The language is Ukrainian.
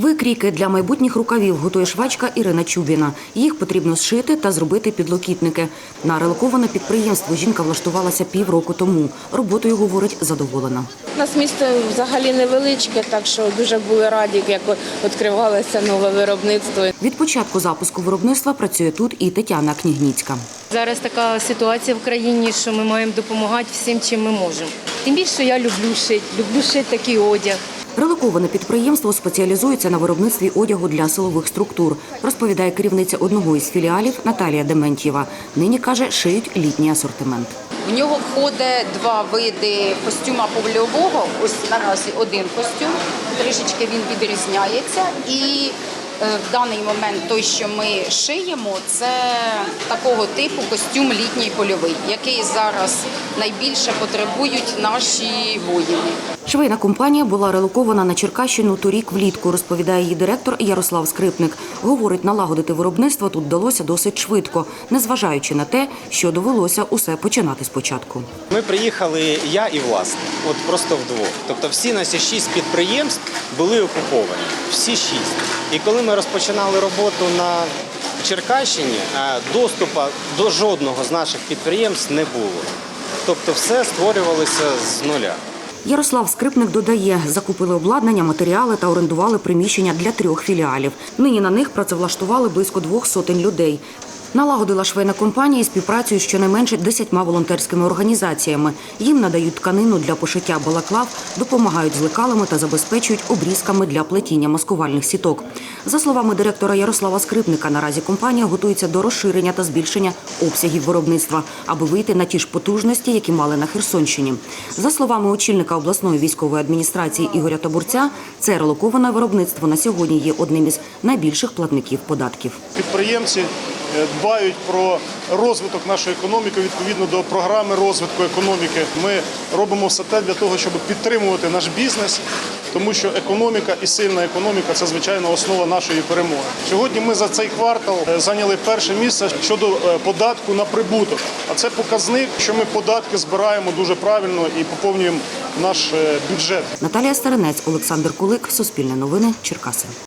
Викрійки для майбутніх рукавів готує швачка Ірина Чубіна. Їх потрібно зшити та зробити підлокітники. На релоковане підприємство жінка влаштувалася півроку тому. Роботою, говорить, задоволена. У нас місто взагалі невеличке, так що дуже були раді, як відкривалося нове виробництво. Від початку запуску виробництва працює тут і Тетяна Княгніцька. Зараз така ситуація в країні, що ми маємо допомагати всім, чим ми можемо. Тим більше я люблю шити, люблю шити такий одяг. Релоковане підприємство спеціалізується на виробництві одягу для силових структур, розповідає керівниця одного із філіалів Наталія Дементьєва. Нині каже, шиють літній асортимент. В нього входить два види костюма польового. Ось наразі один костюм, трішечки він відрізняється. І в даний момент той, що ми шиємо, це такого типу костюм літній польовий, який зараз найбільше потребують наші воїни. Швейна компанія була релокована на Черкащину торік влітку, розповідає її директор Ярослав Скрипник. Говорить, налагодити виробництво тут вдалося досить швидко, незважаючи на те, що довелося усе починати спочатку. Ми приїхали я і власник, от просто вдвох. Тобто всі наші шість підприємств були окуповані. Всі шість. І коли ми розпочинали роботу на Черкащині, е, доступу до жодного з наших підприємств не було. Тобто все створювалося з нуля. Ярослав Скрипник додає, закупили обладнання, матеріали та орендували приміщення для трьох філіалів. Нині на них працевлаштували близько двох сотень людей. Налагодила швейна компанія співпрацю з щонайменше десятьма волонтерськими організаціями. Їм надають тканину для пошиття балаклав, допомагають з лекалами та забезпечують обрізками для плетіння маскувальних сіток. За словами директора Ярослава Скрипника, наразі компанія готується до розширення та збільшення обсягів виробництва, аби вийти на ті ж потужності, які мали на Херсонщині. За словами очільника обласної військової адміністрації Ігоря Табурця, це релоковане виробництво на сьогодні є одним із найбільших платників податків. Підприємці дбають про розвиток нашої економіки відповідно до програми розвитку економіки. Ми робимо все те для того, щоб підтримувати наш бізнес, тому що економіка і сильна економіка це звичайно основа нашої перемоги. Сьогодні ми за цей квартал е, зайняли перше місце щодо е, податку на прибуток. А це показник, що ми податки збираємо дуже правильно і поповнюємо наш е, бюджет. Наталія Старинець, Олександр Кулик, Суспільне новини, Черкаси.